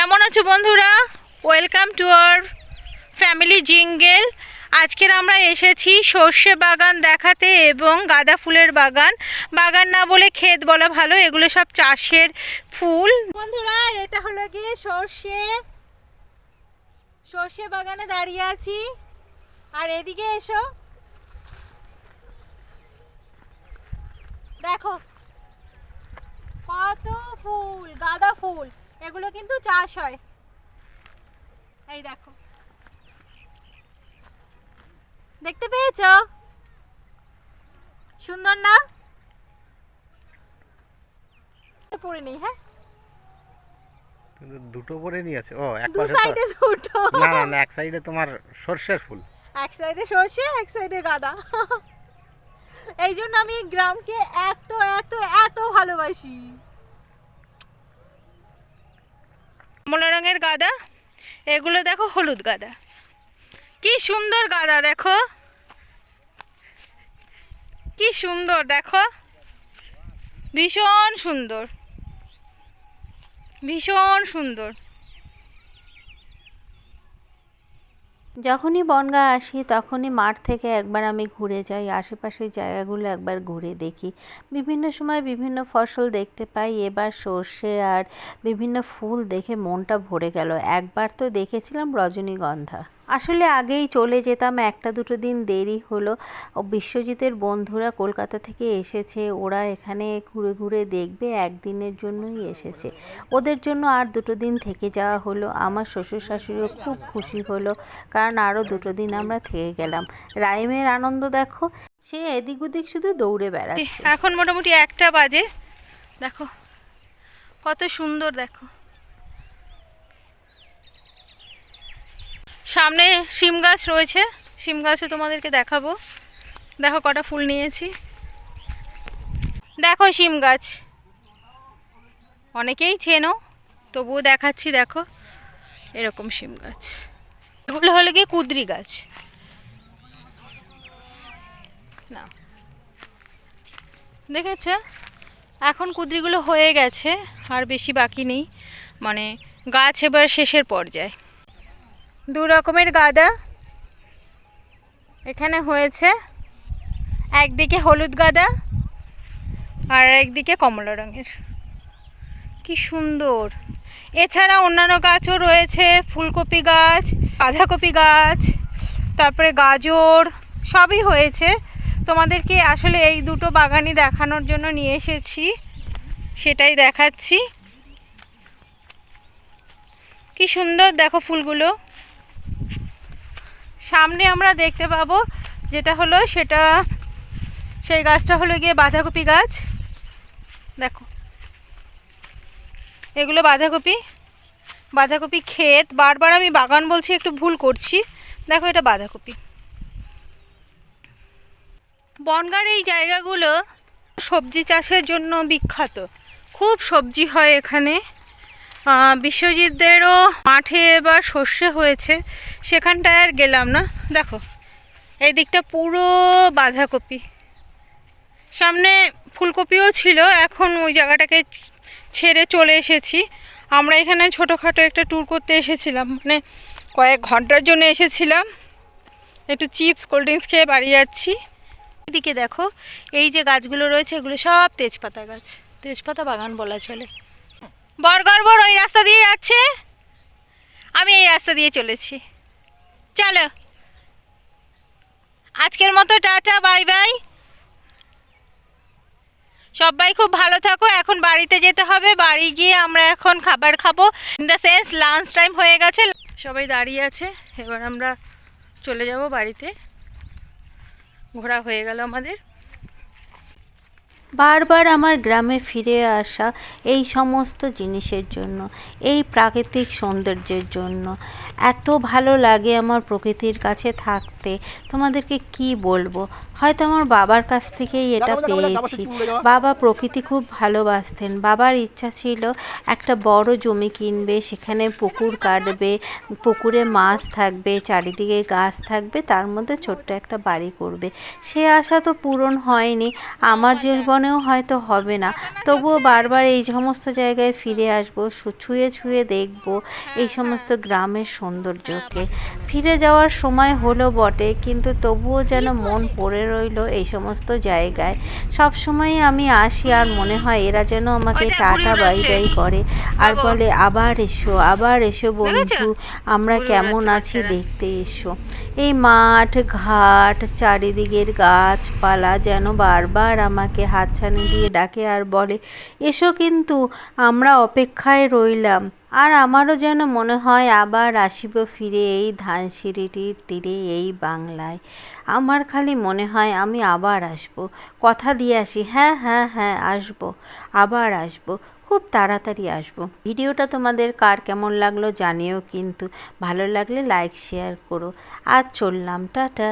কেমন আছো বন্ধুরা? Welcome to our family jingle আজকের আমরা এসেছি সর্ষে বাগান দেখাতে এবং গাঁদা ফুলের বাগান। বাগান না বলে ক্ষেত বলা ভালো, এগুলো সব চাষের ফুল। বন্ধুরা, এটা হলো গিয়ে সর্ষে। সর্ষে বাগানে দাঁড়িয়ে আছি। আর এদিকে এসো। দেখো, কত ফুল, গাঁদা ফুল। এগুলো কিন্তু চাষ হয়। এই দেখো। দেখতে পেয়েছ? সুন্দর না? পড়ে নেই হ্যাঁ? কিন্তু দুটো করে নিয়েছে ও এক পাশে সাইডে দুটো। না না এক সাইডে তোমার সর্ষের ফুল। এক সাইডে সর্ষে এক সাইডে গাঁদা। এই জন্য আমি গ্রামকে এত এত এত ভালোবাসি। কমলা রঙের গাদা, এগুলো দেখো হলুদ গাদা। কি সুন্দর গাদা দেখো। কি সুন্দর দেখো। ভীষণ সুন্দর। ভীষণ সুন্দর। যখনই বনগা আসি, তখনই মাঠ থেকে একবার আমি ঘুরে যাই, আশেপাশের জায়গাগুলো একবার ঘুরে দেখি। বিভিন্ন সময় বিভিন্ন ফসল দেখতে পাই, এবার সর্ষে আর বিভিন্ন ফুল দেখে মনটা ভরে গেল। একবার তো দেখেছিলাম রজনীগন্ধা। আসলে আগেই চলে যেতাম, একটা দুটো দিন দেরি হলো। বিশ্বজিতের বন্ধুরা কলকাতা থেকে এসেছে, ওরা এখানে ঘুরে ঘুরে দেখবে, একদিনের জন্যই এসেছে। ওদের জন্য আর দুটো দিন থেকে যাওয়া হলো। আমার শ্বশুর শাশুড়িও খুব খুশি হলো, কারণ আরও দুটো দিন আমরা থেকে গেলাম। রাইমের আনন্দ দেখো, সে এদিক ওদিক শুধু দৌড়ে বেড়াচ্ছে। এখন মোটামুটি একটা বাজে। দেখো, কত সুন্দর দেখো। সামনে শিম গাছ রয়েছে। শিম গাছও তোমাদেরকে দেখাবো। দেখো কটা ফুল নিয়েছি। দেখো শিম গাছ। অনেকেই চেনো, তবুও দেখাচ্ছি, দেখো। এরকম শিম গাছ। এগুলো হলো গিয়ে কুদরি গাছ। না। দেখেছে? এখন কুদরিগুলো হয়ে গেছে, আর বেশি বাকি নেই। মানে গাছ এবার শেষের পর্যায়ে। দু রকমের গাদা। এখানে হয়েছে একদিকে হলুদ গাদা আর একদিকে কমলা রঙের। কি সুন্দর। এছাড়া অন্যান্য গাছও রয়েছে, ফুলকপি গাছ, বাঁধাকপি গাছ, তারপরে গাজর, সবই হয়েছে। তোমাদেরকে আসলে এই দুটো বাগানই দেখানোর জন্য নিয়ে এসেছি, সেটাই দেখাচ্ছি। কি সুন্দর, দেখো ফুলগুলো। সামনে আমরা দেখতে পাবো যেটা হলো সেটা, সেই গাছটা হলো গিয়ে বাঁধাকপি গাছ। দেখো। এগুলো বাঁধাকপি। বাঁধাকপি ক্ষেত। বারবার আমি বাগান বলছি, একটু ভুল করছি। দেখো এটা বাঁধাকপি। বনগাঁর এই জায়গাগুলো সবজি চাষের জন্য বিখ্যাত। খুব সবজি হয় এখানে। বিশ্বজিৎদেরও মাঠে এবার সর্ষে হয়েছে, সেখানটায় আর গেলাম না। দেখো, এই দিকটা পুরো বাঁধাকপি। সামনে ফুলকপিও ছিল, এখন ওই জায়গাটাকে ছেড়ে চলে এসেছি। আমরা এখানে ছোটোখাটো একটা ট্যুর করতে এসেছিলাম মানে কয়েক ঘণ্টার জন্য এসেছিলাম। একটু চিপস কোল্ড ড্রিঙ্কস খেয়ে বাড়ি যাচ্ছি। এদিকে দেখো, এই যে গাছগুলো রয়েছে, এগুলো সব তেজপাতা গাছ। তেজপাতা বাগান বলা চলে। বরগর বড় ওই রাস্তা দিয়ে যাচ্ছে? আমি এই রাস্তা দিয়ে চলেছি। চলো। আজকের মতো টাটা, বাই বাই। সবাই খুব ভালো থাকো, এখন বাড়িতে যেতে হবে। বাড়ি গিয়ে আমরা এখন খাবার খাব। In the sense lunch time হয়ে গেছে। সবাই দাঁড়িয়ে আছে, এবার আমরা চলে যাব বাড়িতে। ঘোরা হয়ে গেল আমাদের। বারবার আমার গ্রামে ফিরে আসা এই সমস্ত জিনিসের জন্য এই প্রাকৃতিক সৌন্দর্যের জন্য। এত ভালো লাগে আমার প্রকৃতির কাছে থাকতে। তোমাদেরকে কি বলব? হয়তো আমার বাবার কাছ থেকেই এটা পেয়েছি। বাবা প্রকৃতি খুব ভালোবাসতেন। বাবার ইচ্ছা ছিল একটা বড় জমি কিনবে সেখানে পুকুর কাটবে পুকুরে মাছ থাকবে চারিদিকে গাছ থাকবে তার মধ্যে ছোট্ট একটা বাড়ি করবে। সে আশা তো পূরণ হয়নি। আমার জীবন জীবনেও হয়তো হবে না। তবুও বারবার এই সমস্ত জায়গায় ফিরে আসব ছুঁয়ে ছুঁয়ে দেখব এই সমস্ত গ্রামের সৌন্দর্যকে। ফিরে যাওয়ার সময় হলো বটে কিন্তু তবুও যেন মন পড়ে রইল এই সমস্ত জায়গায়। সব সময় আমি আসি আর মনে হয় এরা যেন আমাকে টাটা বাই বাই করে আর বলে। আবার এসো আবার এসো বন্ধু আমরা কেমন আছি দেখতে এসো। এই মাঠ ঘাট চারিদিকের গাছপালা যেন বারবার আমাকে হাতছানি দিয়ে ডাকে আর বলে, এসো কিন্তু, আমরা অপেক্ষায় রইলাম। আর আমারও যেন মনে হয় আবার আসিব ফিরে এই ধানসিঁড়িটির তীরে, এই বাংলায়। আমার খালি মনে হয় আমি আবার আসব। কথা দিয়ে আসি হ্যাঁ হ্যাঁ হ্যাঁ আসব, আবার আসব, খুব তাড়াতাড়ি আসব। ভিডিওটা তোমাদের কার কেমন লাগল জানিও কিন্তু, ভালো লাগলে লাইক, শেয়ার করো। আর চললাম, টাটা।